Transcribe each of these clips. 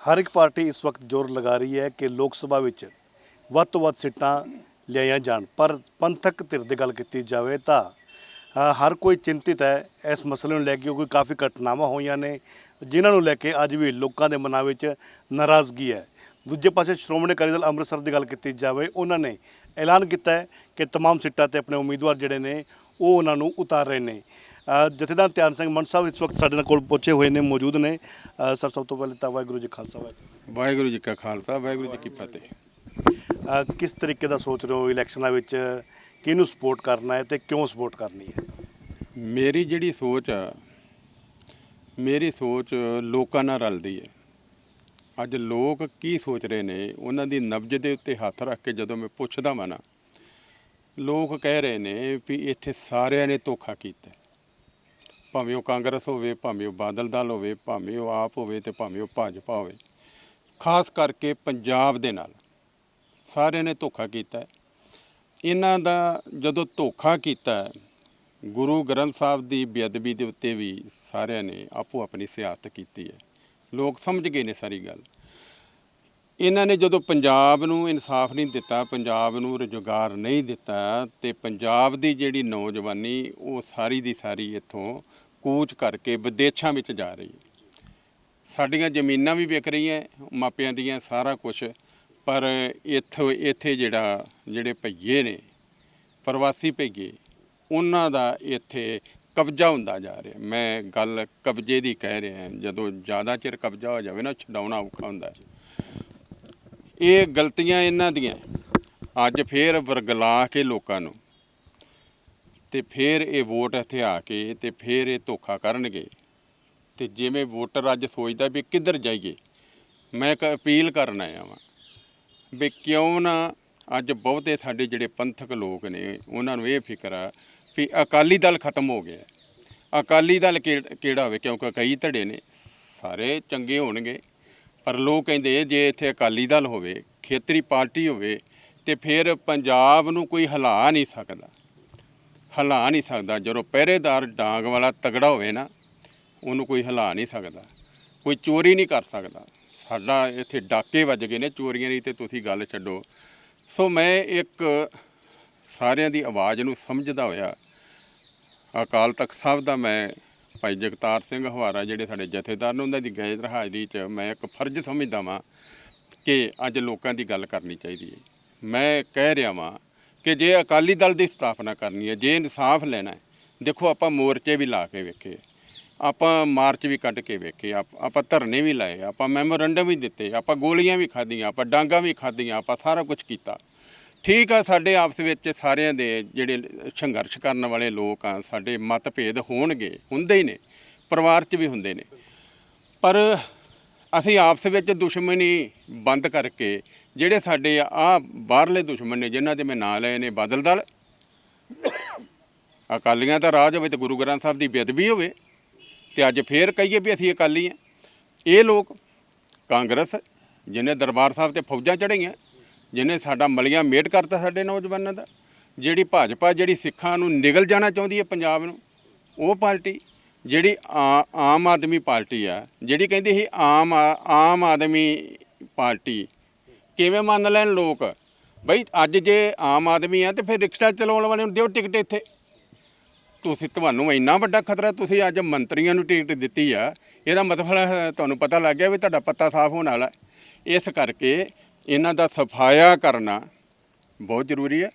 ਹਰ ਇੱਕ ਪਾਰਟੀ ਇਸ ਵਕਤ ਜ਼ੋਰ ਲਗਾ ਰਹੀ ਹੈ ਕਿ ਲੋਕ ਸਭਾ ਵਿੱਚ ਵੱਧ ਤੋਂ ਵੱਧ ਸੀਟਾਂ ਲਿਆਈਆਂ ਜਾਣ ਪਰ ਪੰਥਕ ਧਿਰ ਦੀ ਗੱਲ ਕੀਤੀ ਜਾਵੇ ਤਾਂ ਅ, ਹਰ ਕੋਈ ਚਿੰਤਿਤ ਹੈ ਇਸ ਮਸਲੇ ਨੂੰ ਲੈ ਕੇ ਕਿਉਂਕਿ ਕਾਫੀ ਘਟਨਾਵਾਂ ਹੋਈਆਂ ਨੇ ਜਿਨ੍ਹਾਂ ਨੂੰ ਲੈ ਕੇ ਅੱਜ ਵੀ ਲੋਕਾਂ ਦੇ ਮਨਾਂ ਵਿੱਚ ਨਾਰਾਜ਼ਗੀ ਹੈ ਦੂਜੇ ਪਾਸੇ ਸ਼੍ਰੋਮਣੀ ਅਕਾਲੀ ਦਲ ਅੰਮ੍ਰਿਤਸਰ ਦੀ ਗੱਲ ਕੀਤੀ ਜਾਵੇ ਉਹਨਾਂ ਨੇ ਐਲਾਨ ਕੀਤਾ ਹੈ ਕਿ तमाम ਸੀਟਾਂ ਤੇ ਆਪਣੇ ਉਮੀਦਵਾਰ ਜਿਹੜੇ ਨੇ ਉਹ ਉਹਨਾਂ ਨੂੰ ਉਤਾਰ ਰਹੇ ਨੇ। ਜਥੇਦਾਰ ਧਿਆਨ ਸਿੰਘ ਮਨ ਸਾਹਿਬ ਇਸ ਵਕਤ ਸਾਡੇ ਨਾਲ ਕੋਲ ਪਹੁੰਚੇ ਹੋਏ ਨੇ ਮੌਜੂਦ ਨੇ। ਸਰ ਸਭ ਤੋਂ ਪਹਿਲੇ ਤਾਂ ਵਾਹਿਗੁਰੂ ਜੀ ਖਾਲਸਾ ਵਾਹਿਗੁਰੂ ਜੀ ਕਾ ਖਾਲਸਾ ਵਾਹਿਗੁਰੂ ਜੀ ਕੀ ਫਤਿਹ। ਕਿਸ ਤਰੀਕੇ ਦਾ ਸੋਚ ਰਹੇ ਹੋ ਇਲੈਕਸ਼ਨਾਂ ਵਿੱਚ? ਕਿਹਨੂੰ ਸਪੋਰਟ ਕਰਨਾ ਹੈ ਤੇ ਕਿਉਂ ਸਪੋਰਟ ਕਰਨੀ ਹੈ? ਮੇਰੀ ਜਿਹੜੀ ਸੋਚ ਆ ਮੇਰੀ ਸੋਚ ਲੋਕਾਂ ਨਾਲ ਰਲਦੀ ਹੈ। ਅੱਜ ਲੋਕ ਕੀ ਸੋਚ ਰਹੇ ਨੇ ਉਹਨਾਂ ਦੀ ਨਬਜ ਦੇ ਉੱਤੇ ਹੱਥ ਰੱਖ ਕੇ ਜਦੋਂ ਮੈਂ ਪੁੱਛਦਾ ਵਾਂ ਨਾ ਲੋਕ ਕਹਿ ਰਹੇ ਨੇ ਵੀ ਇੱਥੇ ਸਾਰਿਆਂ ਨੇ ਧੋਖਾ ਕੀਤਾ। ਭਾਵੇਂ ਉਹ ਕਾਂਗਰਸ ਹੋਵੇ, ਭਾਵੇਂ ਉਹ ਬਾਦਲ ਦਲ ਹੋਵੇ, ਭਾਵੇਂ ਉਹ ਆਪ ਹੋਵੇ ਤੇ ਭਾਵੇਂ ਉਹ ਭਾਜਪਾ ਹੋਵੇ। ਖਾਸ ਕਰਕੇ ਪੰਜਾਬ ਦੇ ਨਾਲ ਸਾਰਿਆਂ ਨੇ ਧੋਖਾ ਕੀਤਾ ਇਹਨਾਂ ਦਾ ਜਦੋਂ ਧੋਖਾ ਕੀਤਾ ਗੁਰੂ ਗ੍ਰੰਥ ਸਾਹਿਬ ਦੀ ਬੇਅਦਬੀ ਦੇ ਉੱਤੇ ਵੀ ਸਾਰਿਆਂ ਨੇ ਆਪੋ ਆਪਣੀ ਸਿਆਸਤ ਕੀਤੀ ਹੈ। ਲੋਕ ਸਮਝ ਗਏ ਨੇ ਸਾਰੀ ਗੱਲ। ਇਹਨਾਂ ਨੇ ਜਦੋਂ ਪੰਜਾਬ ਨੂੰ ਇਨਸਾਫ ਨਹੀਂ ਦਿੱਤਾ, ਪੰਜਾਬ ਨੂੰ ਰੁਜ਼ਗਾਰ ਨਹੀਂ ਦਿੱਤਾ ਤੇ ਪੰਜਾਬ ਦੀ ਜਿਹੜੀ ਨੌਜਵਾਨੀ ਉਹ ਸਾਰੀ ਦੀ ਸਾਰੀ ਇੱਥੋਂ ਕੂਚ ਕਰਕੇ ਵਿਦੇਸ਼ਾਂ ਵਿੱਚ ਜਾ ਰਹੀ ਹੈ। ਸਾਡੀਆਂ ਜ਼ਮੀਨਾਂ ਵੀ ਵਿਕ ਰਹੀਆਂ, ਮਾਪਿਆਂ ਦੀਆਂ ਸਾਰਾ ਕੁਝ ਪਰ ਇੱਥੋਂ, ਇੱਥੇ ਜਿਹੜਾ, ਜਿਹੜੇ ਭਈਏ ਨੇ, ਪ੍ਰਵਾਸੀ ਭਈਏ, ਉਹਨਾਂ ਦਾ ਇੱਥੇ ਕਬਜ਼ਾ ਹੁੰਦਾ ਜਾ ਰਿਹਾ। ਮੈਂ ਗੱਲ ਕਬਜ਼ੇ ਦੀ ਕਹਿ ਰਿਹਾ, ਜਦੋਂ ਜ਼ਿਆਦਾ ਚਿਰ ਕਬਜ਼ਾ ਹੋ ਜਾਵੇ ਨਾ, ਛਡਾਉਣਾ ਔਖਾ ਹੁੰਦਾ ਇਹ ਗਲਤੀਆਂ ਇਹਨਾਂ ਦੀਆਂ। ਅੱਜ ਫੇਰ ਵਰਗਲਾ ਕੇ ਲੋਕਾਂ ਨੂੰ। ਤੇ ਫੇਰ ਇਹ ਵੋਟ ਇੱਥੇ ਆ ਕੇ ਤੇ ਫੇਰ ਇਹ ਧੋਖਾ ਕਰਨਗੇ। ਤੇ ਜਿਵੇਂ ਵੋਟਰ ਅੱਜ ਸੋਚਦਾ ਵੀ ਕਿੱਧਰ ਜਾਈਏ, ਮੈਂ ਇੱਕ ਅਪੀਲ ਕਰਨ ਆਇਆ ਵਾਂ ਵੀ ਕਿਉਂ ਨਾ ਅੱਜ ਬਹੁਤੇ ਸਾਡੇ ਜਿਹੜੇ ਪੰਥਕ ਲੋਕ ਨੇ, ਉਹਨਾਂ ਨੂੰ ਇਹ ਫਿਕਰ ਆ ਵੀ ਅਕਾਲੀ ਦਲ ਖਤਮ ਹੋ ਗਿਆ। ਅਕਾਲੀ ਦਲ ਕਿਹੜਾ ਹੋਵੇ, ਕਿਉਂਕਿ ਕਈ ਧੜੇ ਨੇ, ਸਾਰੇ ਚੰਗੇ ਹੋਣਗੇ। ਪਰ ਲੋਕ ਕਹਿੰਦੇ ਜੇ ਇੱਥੇ ਅਕਾਲੀ ਦਲ ਹੋਵੇ, ਖੇਤਰੀ ਪਾਰਟੀ ਹੋਵੇ, ਤੇ ਫਿਰ ਪੰਜਾਬ ਨੂੰ ਕੋਈ ਹਿਲਾ ਨਹੀਂ ਸਕਦਾ। ਹਿਲਾ ਨਹੀਂ ਸਕਦਾ। ਜਦੋਂ ਪਹਿਰੇਦਾਰ ਡਾਂਗ ਵਾਲਾ ਤਗੜਾ ਹੋਵੇ ਨਾ, ਉਹਨੂੰ ਕੋਈ ਹਿਲਾ ਨਹੀਂ ਸਕਦਾ। ਕੋਈ ਚੋਰੀ ਨਹੀਂ ਕਰ ਸਕਦਾ। ਸਾਡਾ ਇੱਥੇ ਡਾਕੇ ਵੱਜ ਗਏ ਨੇ ਚੋਰੀਆਂ ਦੀ ਤੇ ਤੁਸੀਂ ਗੱਲ ਛੱਡੋ। ਸੋ ਮੈਂ ਇੱਕ ਸਾਰਿਆਂ ਦੀ ਆਵਾਜ਼ ਨੂੰ ਸਮਝਦਾ ਹੋਇਆ, ਅਕਾਲ ਤਖਤ ਸਾਹਿਬ ਦਾ ਮੈਂ ਭਾਈ ਜਗਤਾਰ ਸਿੰਘ ਹਵਾਰਾ ਜਿਹੜੇ ਸਾਡੇ ਜਥੇਦਾਰ ਨੇ, ਉਹਨਾਂ ਦੀ ਗੈਰ ਹਾਜ਼ਰੀ 'ਚ ਮੈਂ ਇੱਕ ਫਰਜ਼ ਸਮਝਦਾ ਵਾਂ ਕਿ ਅੱਜ ਲੋਕਾਂ ਦੀ ਗੱਲ ਕਰਨੀ ਚਾਹੀਦੀ ਹੈ। ਮੈਂ ਕਹਿ ਰਿਹਾ ਵਾਂ ਕਿ ਜੇ ਅਕਾਲੀ ਦਲ ਦੀ ਸਥਾਪਨਾ ਕਰਨੀ ਹੈ, ਜੇ ਇਨਸਾਫ ਲੈਣਾ ਹੈ, ਦੇਖੋ ਆਪਾਂ ਮੋਰਚੇ ਵੀ ਲਾ ਕੇ ਵੇਖੇ, ਆਪਾਂ ਮਾਰਚ ਵੀ ਕੱਢ ਕੇ ਵੇਖੇ, ਆਪ- ਆਪਾਂ ਧਰਨੇ ਵੀ ਲਾਏ, ਆਪਾਂ ਮੈਮੋਰੰਡਮ ਵੀ ਦਿੱਤੇ, ਆਪਾਂ ਗੋਲੀਆਂ ਵੀ ਖਾਧੀਆਂ, ਆਪਾਂ ਡਾਂਗਾ ਵੀ ਖਾਧੀਆਂ, ਆਪਾਂ ਸਾਰਾ ਕੁਝ ਕੀਤਾ। ਠੀਕ ਆ, ਸਾਡੇ ਆਪਸ ਵਿੱਚ ਸਾਰਿਆਂ ਦੇ ਜਿਹੜੇ ਸੰਘਰਸ਼ ਕਰਨ ਵਾਲੇ ਲੋਕ ਆ, ਸਾਡੇ ਮਤਭੇਦ ਹੋਣਗੇ, ਹੁੰਦੇ ਹੀ ਨੇ, ਪਰਿਵਾਰ 'ਚ ਵੀ ਹੁੰਦੇ ਨੇ। ਪਰ ਅਸੀਂ ਆਪਸ ਵਿੱਚ ਦੁਸ਼ਮਣੀ ਬੰਦ ਕਰਕੇ ਜਿਹੜੇ ਸਾਡੇ ਆ ਬਾਹਰਲੇ ਦੁਸ਼ਮਣ ਨੇ, ਜਿਨ੍ਹਾਂ ਦੇ ਮੈਂ ਨਾਂ ਲਏ ਨੇ, ਬਾਦਲ ਦਲ, ਅਕਾਲੀਆਂ ਦਾ ਰਾਜ ਹੋਵੇ ਤੇ ਗੁਰੂ ਗ੍ਰੰਥ ਸਾਹਿਬ ਦੀ ਬੇਅਦਬੀ ਹੋਵੇ, ਤੇ ਅੱਜ ਫੇਰ ਕਹੀਏ ਵੀ ਅਸੀਂ ਅਕਾਲੀ ਆ। ਇਹ ਲੋਕ ਕਾਂਗਰਸ ਜਿਹਨੇ ਦਰਬਾਰ ਸਾਹਿਬ ਤੇ ਫੌਜਾਂ ਚੜਾਈਆਂ ਜਿਹਨੇ ਸਾਡਾ ਮਲੀਆਂ ਮੇਟ ਕਰਤਾ ਸਾਡੇ ਨੌਜਵਾਨਾਂ ਦਾ, ਜਿਹੜੀ ਭਾਜਪਾ ਜਿਹੜੀ ਸਿੱਖਾਂ ਨੂੰ ਨਿਗਲ ਜਾਣਾ ਚਾਹੁੰਦੀ ਹੈ ਪੰਜਾਬ ਨੂੰ, ਉਹ ਪਾਰਟੀ, ਜਿਹੜੀ ਆ- ਆਮ ਆਦਮੀ ਪਾਰਟੀ ਆ, ਜਿਹੜੀ ਕਹਿੰਦੀ ਸੀ ਆਮ ਆ- ਆਮ ਆਦਮੀ ਪਾਰਟੀ, ਕਿਵੇਂ ਮੰਨ ਲੈਣ ਲੋਕ? ਬਈ ਅੱਜ ਜੇ ਆਮ ਆਦਮੀ ਆ ਤੇ ਫਿਰ ਰਿਕਸ਼ਾ ਚਲਾਉਣ ਵਾਲੇ ਨੂੰ ਦਿਓ ਟਿਕਟ ਇੱਥੇ। ਤੁਸੀਂ, ਤੁਹਾਨੂੰ ਇੰਨਾ ਵੱਡਾ ਖਤਰਾ, ਤੁਸੀਂ ਅੱਜ ਮੰਤਰੀਆਂ ਨੂੰ ਟਿਕਟ ਦਿੱਤੀ ਆ, ਇਹਦਾ ਮਤਲਬ ਤੁਹਾਨੂੰ ਪਤਾ ਲੱਗ ਗਿਆ ਵੀ ਤੁਹਾਡਾ ਪੱਤਾ ਸਾਫ਼ ਹੋਣ ਵਾਲਾ। ਇਸ ਕਰਕੇ ਇਹਨਾਂ ਦਾ ਸਫਾਇਆ ਕਰਨਾ ਬਹੁਤ ਜ਼ਰੂਰੀ ਹੈ।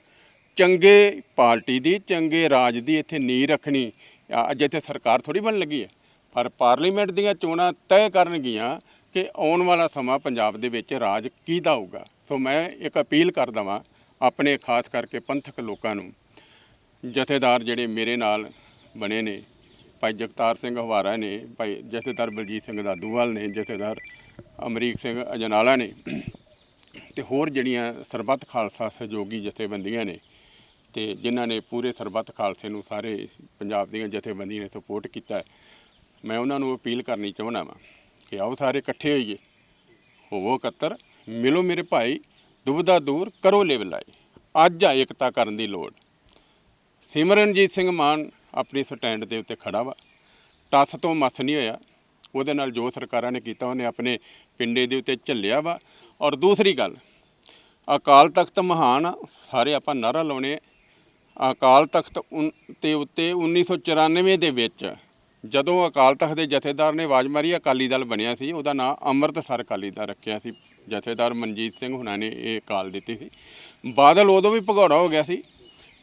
ਚੰਗੇ ਪਾਰਟੀ ਦੀ, ਚੰਗੇ ਰਾਜ ਦੀ ਇੱਥੇ ਨੀਂਹ ਰੱਖਣੀ ਅੱਜ ਇੱਥੇ ਸਰਕਾਰ ਥੋੜੀ ਬਣ ਲੱਗੀ ਹੈ। ਪਰ ਪਾਰਲੀਮੈਂਟ ਦੀਆਂ ਚੋਣਾਂ ਤੈਅ ਕਰਨਗੀਆਂ ਕਿ ਆਉਣ ਵਾਲਾ ਸਮਾਂ ਪੰਜਾਬ ਦੇ ਵਿੱਚ ਰਾਜ ਕਿਹਦਾ ਹੋਊਗਾ। ਸੋ ਮੈਂ ਇੱਕ ਅਪੀਲ ਕਰਦਾ ਵਾਂ, ਆਪਣੇ ਖਾਸ ਕਰਕੇ ਪੰਥਕ ਲੋਕਾਂ ਨੂੰ, ਜਥੇਦਾਰ ਜਿਹੜੇ ਮੇਰੇ ਨਾਲ ਬਣੇ ਨੇ, ਭਾਈ ਜਗਤਾਰ ਸਿੰਘ ਹਵਾਰਾ ਨੇ, ਭਾਈ ਜਥੇਦਾਰ ਬਲਜੀਤ ਸਿੰਘ ਦਾਦੂਵਾਲ ਨੇ, ਜਥੇਦਾਰ ਅਮਰੀਕ ਸਿੰਘ ਅਜਨਾਲਾ ਨੇ ਤੇ ਹੋਰ ਜਿਹੜੀਆਂ ਸਰਬੱਤ ਖਾਲਸਾ ਸਹਿਯੋਗੀ ਜਥੇਬੰਦੀਆਂ ਨੇ ਤੇ ਜਿਨ੍ਹਾਂ ਨੇ ਪੂਰੇ ਸਰਬੱਤ ਖਾਲਸੇ ਨੂੰ ਸਾਰੇ ਪੰਜਾਬ ਦੀਆਂ ਜਥੇਬੰਦੀਆਂ ਨੇ ਸਪੋਰਟ ਕੀਤਾ ਮੈਂ ਉਹਨਾਂ ਨੂੰ ਅਪੀਲ ਕਰਨੀ ਚਾਹੁੰਦਾ ਵਾਂ ਕਿ ਆਓ ਸਾਰੇ ਇਕੱਠੇ ਹੋਈਏ। ਹੋਵੋ ਇਕੱਤਰ, ਮਿਲੋ ਮੇਰੇ ਭਾਈ, ਦੁਬਦਾ ਦੂਰ ਕਰੋ ਲੇਵਲਾਈ ਅੱਜ ਆ ਏਕਤਾ ਕਰਨ ਦੀ ਲੋੜ। ਸਿਮਰਨਜੀਤ ਸਿੰਘ ਮਾਨ ਆਪਣੇ ਸਟੈਂਡ ਦੇ ਉੱਤੇ ਖੜਾ ਵਾ। ਟੱਸ ਤੋਂ ਮਸ ਨਹੀਂ ਹੋਇਆ। ਉਹਦੇ ਨਾਲ ਜੋ ਸਰਕਾਰਾਂ ਨੇ ਕੀਤਾ, ਉਹਨੇ ਆਪਣੇ ਪਿੰਡੇ ਦੇ ਉੱਤੇ ਝੱਲਿਆ ਵਾ। ਔਰ ਦੂਸਰੀ ਗੱਲ, ਅਕਾਲ ਤਖਤ ਮਹਾਨ ਸਾਰੇ ਆਪਾਂ ਨਾਰਾ ਲਾਉਣੇ ਅਕਾਲ ਤਖਤ ਉਨ- ਤੇ ਉੱਤੇ 1994 ਦੇ ਵਿੱਚ ਜਦੋਂ ਅਕਾਲ ਤਖਤ ਦੇ ਜਥੇਦਾਰ ਨੇ ਆਵਾਜ਼ ਮਾਰੀ, ਅਕਾਲੀ ਦਲ ਬਣਿਆ ਸੀ, ਉਹਦਾ ਨਾਮ ਅੰਮ੍ਰਿਤਸਰ ਅਕਾਲੀ ਦਲ ਰੱਖਿਆ ਸੀ। ਜਥੇਦਾਰ ਮਨਜੀਤ ਸਿੰਘ ਹੁਣਾਂ ਨੇ ਇਹ ਕਾਲ ਦਿੱਤੀ ਸੀ। ਬਾਦਲ ਉਦੋਂ ਵੀ ਭਗੌੜਾ ਹੋ ਗਿਆ ਸੀ,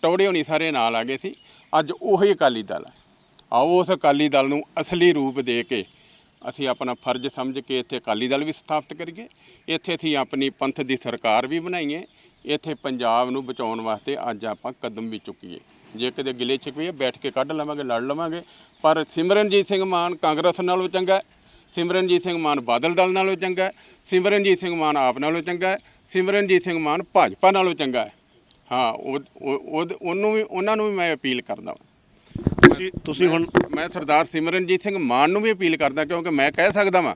ਟੌੜੇ ਹੋਣੀ ਸਾਰੇ ਨਾਲ ਆ ਗਏ ਸੀ। ਅੱਜ ਉਹੀ ਅਕਾਲੀ ਦਲ ਆਓ ਉਸ ਅਕਾਲੀ ਦਲ ਨੂੰ ਅਸਲੀ ਰੂਪ ਦੇ ਕੇ ਅਸੀਂ ਆਪਣਾ ਫਰਜ਼ ਸਮਝ ਕੇ ਇੱਥੇ ਅਕਾਲੀ ਦਲ ਵੀ ਸਥਾਪਿਤ ਕਰੀਏ, ਇੱਥੇ ਅਸੀਂ ਆਪਣੀ ਪੰਥ ਦੀ ਸਰਕਾਰ ਵੀ ਬਣਾਈਏ, ਇੱਥੇ ਪੰਜਾਬ ਨੂੰ ਬਚਾਉਣ ਵਾਸਤੇ ਅੱਜ ਆਪਾਂ ਕਦਮ ਵੀ ਚੁੱਕੀਏ। ਜੇ ਕਿਤੇ ਗਿਲੇ ਛਿਕਵੇ ਬੈਠ ਕੇ ਕੱਢ ਲਵਾਂਗੇ, ਲੜ ਲਵਾਂਗੇ, ਪਰ ਸਿਮਰਨਜੀਤ ਸਿੰਘ ਮਾਨ ਕਾਂਗਰਸ ਨਾਲੋਂ ਚੰਗਾ ਸਿਮਰਨਜੀਤ ਸਿੰਘ ਮਾਨ ਬਾਦਲ ਦਲ ਨਾਲੋਂ ਚੰਗਾ ਸਿਮਰਨਜੀਤ ਸਿੰਘ ਮਾਨ ਆਪ ਨਾਲੋਂ ਚੰਗਾ ਹੈ, ਸਿਮਰਨਜੀਤ ਸਿੰਘ ਮਾਨ ਭਾਜਪਾ ਨਾਲੋਂ ਚੰਗਾ ਹੈ। ਹਾਂ ਉਹ ਉਹ- ਉਹਨੂੰ ਵੀ ਉਹਨਾਂ ਨੂੰ ਵੀ ਮੈਂ ਅਪੀਲ ਕਰਦਾ ਹਾਂ। ਤੁਸੀਂ ਤੁਸੀਂ ਹੁਣ ਮੈਂ ਸਰਦਾਰ ਸਿਮਰਨਜੀਤ ਸਿੰਘ ਮਾਨ ਨੂੰ ਵੀ ਅਪੀਲ ਕਰਦਾ ਕਿਉਂਕਿ ਮੈਂ ਕਹਿ ਸਕਦਾ ਵਾਂ,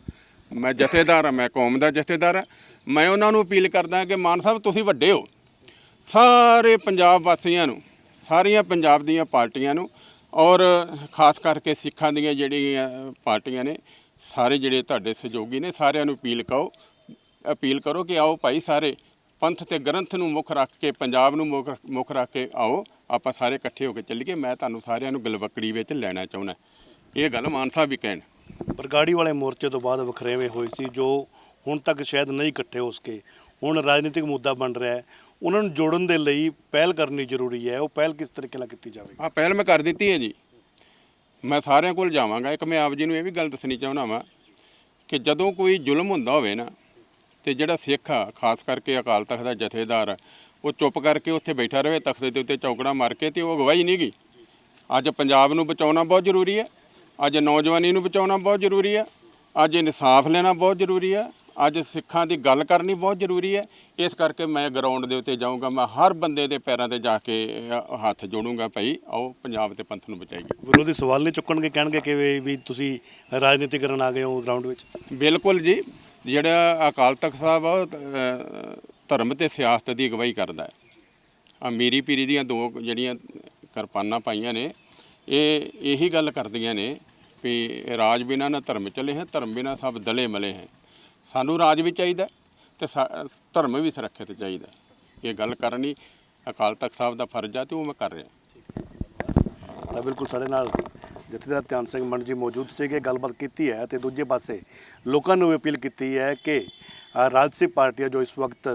ਮੈਂ ਜਥੇਦਾਰ ਹਾਂ, ਮੈਂ ਕੌਮ ਦਾ ਜਥੇਦਾਰ ਹਾਂ, ਮੈਂ ਉਹਨਾਂ ਨੂੰ ਅਪੀਲ ਕਰਦਾ ਕਿ ਮਾਨ ਸਾਹਿਬ ਤੁਸੀਂ ਵੱਡੇ ਹੋ। ਸਾਰੇ ਪੰਜਾਬ ਵਾਸੀਆਂ ਨੂੰ, ਸਾਰੀਆਂ ਪੰਜਾਬ ਦੀਆਂ ਪਾਰਟੀਆਂ ਨੂੰ ਔਰ ਖਾਸ ਕਰਕੇ ਸਿੱਖਾਂ ਦੀਆਂ ਜਿਹੜੀਆਂ ਪਾਰਟੀਆਂ ਨੇ, ਸਾਰੇ ਜਿਹੜੇ ਤੁਹਾਡੇ ਸਹਿਯੋਗੀ ਨੇ, ਸਾਰਿਆਂ ਨੂੰ ਅਪੀਲ ਕਹੋ, ਅਪੀਲ ਕਰੋ ਕਿ ਆਓ ਭਾਈ ਸਾਰੇ ਪੰਥ ਤੇ ਗ੍ਰੰਥ ਨੂੰ ਮੁੱਖ ਰੱਖ ਕੇ ਪੰਜਾਬ ਨੂੰ ਮੁੱਖ ਮੁੱਖ ਰੱਖ ਕੇ ਆਓ ਆਪਾਂ ਸਾਰੇ ਇਕੱਠੇ ਹੋ ਕੇ ਚੱਲੀਏ। ਮੈਂ ਤੁਹਾਨੂੰ ਸਾਰਿਆਂ ਨੂੰ ਗਲਵਕੜੀ ਵਿੱਚ ਲੈਣਾ ਚਾਹੁੰਦਾ। ਇਹ ਗੱਲ ਮਾਨ ਸਾਹਿਬ ਵੀ ਕਹਿਣ। ਬਰਗਾੜੀ ਵਾਲੇ ਮੋਰਚੇ ਤੋਂ ਬਾਅਦ ਵਖਰੇਵੇਂ ਹੋਏ ਸੀ ਜੋ ਹੁਣ ਤੱਕ ਸ਼ਾਇਦ ਨਹੀਂ ਇਕੱਠੇ ਹੋ ਸਕੇ। ਹੁਣ ਰਾਜਨੀਤਿਕ ਮੁੱਦਾ ਬਣ ਰਿਹਾ ਹੈ। ਉਹਨਾਂ ਨੂੰ ਜੋੜਨ ਦੇ ਲਈ ਪਹਿਲ ਕਰਨੀ ਜ਼ਰੂਰੀ ਹੈ। ਉਹ ਪਹਿਲ ਕਿਸ ਤਰੀਕੇ ਨਾਲ ਕੀਤੀ ਜਾਵੇਗੀ? ਆ ਪਹਿਲ ਮੈਂ ਕਰ ਦਿੱਤੀ ਹੈ ਜੀ। ਮੈਂ ਸਾਰਿਆਂ ਕੋਲ ਜਾਵਾਂਗਾ। ਇੱਕ ਮੈਂ ਆਪ ਜੀ ਨੂੰ ਇਹ ਵੀ ਗੱਲ ਦੱਸਣੀ ਚਾਹੁੰਦਾ ਵਾਂ ਕਿ ਜਦੋਂ ਕੋਈ ਜ਼ੁਲਮ ਹੁੰਦਾ ਹੋਵੇ ਨਾ ਤੇ ਜਿਹੜਾ ਸਿੱਖ ਆ ਖਾਸ ਕਰਕੇ ਅਕਾਲ ਤਖਤ ਦਾ ਜਥੇਦਾਰ ਆ, ਉਹ ਚੁੱਪ ਕਰਕੇ ਉੱਥੇ ਬੈਠਾ ਰਵੇ ਤਖਤ ਦੇ ਉੱਤੇ ਚੌਕੜਾ ਮਾਰ ਕੇ ਤੇ ਉਹ ਅਗਵਾਈ ਨਹੀਂ ਗਈ। ਅੱਜ ਪੰਜਾਬ ਨੂੰ ਬਚਾਉਣਾ ਬਹੁਤ ਜ਼ਰੂਰੀ ਹੈ ਅੱਜ ਨੌਜਵਾਨੀ ਨੂੰ ਬਚਾਉਣਾ ਬਹੁਤ ਜ਼ਰੂਰੀ ਹੈ ਅੱਜ ਇਨਸਾਫ ਲੈਣਾ ਬਹੁਤ ਜ਼ਰੂਰੀ ਹੈ ਅੱਜ ਸਿੱਖਾਂ ਦੀ ਗੱਲ ਕਰਨੀ ਬਹੁਤ ਜ਼ਰੂਰੀ ਹੈ। ਇਸ ਕਰਕੇ ਮੈਂ ਗਰਾਊਂਡ ਦੇ ਉੱਤੇ ਜਾਊਂਗਾ ਮੈਂ ਹਰ ਬੰਦੇ ਦੇ ਪੈਰਾਂ ਤੇ ਜਾ ਕੇ ਅ, ਹੱਥ ਜੋੜੂੰਗਾ ਭਾਈ ਆਓ ਪੰਜਾਬ ਤੇ ਪੰਥ ਨੂੰ ਬਚਾਈਏ। ਵਿਰੋਧੀ ਸਵਾਲ ਨਹੀਂ ਚੁੱਕਣਗੇ ਕਹਿਣਗੇ ਕਿ ਵੀ- ਵੀ ਤੁਸੀਂ ਰਾਜਨੀਤੀ ਕਰਨ ਆ ਗਏ ਹੋ ਗਰਾਊਂਡ ਵਿੱਚ। ਬਿਲਕੁਲ ਜੀ ਜਿਹੜਾ ਅਕਾਲ ਤਖਤ ਸਾਹਿਬ ਆ ਉਹ ਅ, ਧਰਮ ਤੇ ਸਿਆਸਤ ਦੀ ਅਗਵਾਈ ਕਰਦਾ ਹੈ। ਆ ਮੀਰੀ ਪੀਰੀ ਦੀਆਂ ਦੋ ਜਿਹੜੀਆਂ ਕਿਰਪਾਨਾਂ ਪਾਈਆਂ ਨੇ ਇਹ ਇਹੀ ਗੱਲ ਕਰਦੀਆਂ ਨੇ ਵੀ ਰਾਜ ਬਿਨਾ ਨਾ ਧਰਮ ਚਲੇ ਹੈ ਧਰਮ ਬਿਨਾ ਸਭ ਦਲੇ ਮਲੇ ਹੈ। ਸਾਨੂੰ ਰਾਜ ਵੀ ਚਾਹੀਦਾ ਤੇ ਸਾ- ਧਰਮ ਵੀ ਸੁਰੱਖਿਅਤ ਚਾਹੀਦਾ ਇਹ ਗੱਲ ਕਰਨੀ ਅਕਾਲ ਤਖਤ ਸਾਹਿਬ ਦਾ ਫਰਜ਼ ਆ ਤੇ ਉਹ ਮੈਂ ਕਰ ਰਿਹਾ। ਤਾਂ ਬਿਲਕੁਲ ਸਾਡੇ ਨਾਲ ਜਥੇਦਾਰ ਧਿਆਨ ਸਿੰਘ ਮੰਡ ਜੀ ਮੌਜੂਦ ਸੀਗੇ, ਗੱਲਬਾਤ ਕੀਤੀ ਹੈ ਤੇ ਦੂਜੇ ਪਾਸੇ ਲੋਕਾਂ ਨੂੰ ਵੀ ਅਪੀਲ ਕੀਤੀ ਹੈ ਕਿ ਰਾਜਸੀ ਪਾਰਟੀਆਂ ਜੋ ਇਸ ਵਕਤ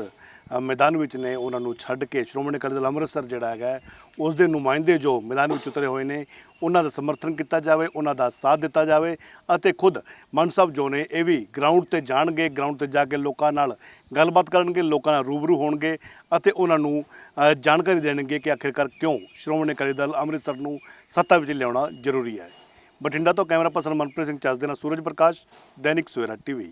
ਮੈਦਾਨ ਵਿੱਚ ਨੇ, ਉਹਨਾਂ ਨੂੰ ਛੱਡ ਕੇ ਸ਼੍ਰੋਮਣੀ ਅਕਾਲੀ ਦਲ ਅੰਮ੍ਰਿਤਸਰ ਜਿਹੜਾ ਹੈਗਾ ਉਸ ਦੇ ਨੁਮਾਇੰਦੇ ਜੋ ਮੈਦਾਨ ਵਿੱਚ ਉਤਰੇ ਹੋਏ ਨੇ, ਉਹਨਾਂ ਦਾ ਸਮਰਥਨ ਕੀਤਾ ਜਾਵੇ, ਉਹਨਾਂ ਦਾ ਸਾਥ ਦਿੱਤਾ ਜਾਵੇ ਅਤੇ ਖੁਦ ਮਨ ਸਾਹਿਬ ਜੋ ਨੇ, ਇਹ ਵੀ ਗਰਾਊਂਡ ਤੇ ਜਾਣਗੇ ਗਰਾਊਂਡ ਤੇ ਜਾ ਕੇ ਲੋਕਾਂ ਨਾਲ ਗੱਲਬਾਤ ਕਰਨਗੇ, ਲੋਕਾਂ ਨਾਲ ਰੂਬਰੂ ਹੋਣਗੇ ਅਤੇ ਉਹਨਾਂ ਨੂੰ ਜਾਣਕਾਰੀ ਦੇਣਗੇ ਕਿ ਆਖਿਰਕਾਰ ਕਿਉਂ ਸ਼੍ਰੋਮਣੀ ਅਕਾਲੀ ਦਲ ਅੰਮ੍ਰਿਤਸਰ ਨੂੰ ਸੱਤਾ ਵਿੱਚ ਲਿਆਉਣਾ ਜ਼ਰੂਰੀ ਹੈ। ਬਠਿੰਡਾ ਤੋਂ ਕੈਮਰਾ ਪਰਸਨ ਮਨਪ੍ਰੀਤ ਸਿੰਘ ਚਾਸ ਦੇ ਨਾਲ ਸੂਰਜ ਪ੍ਰਕਾਸ਼, ਦੈਨਿਕ ਸਵੇਰਾ ਟੀਵੀ।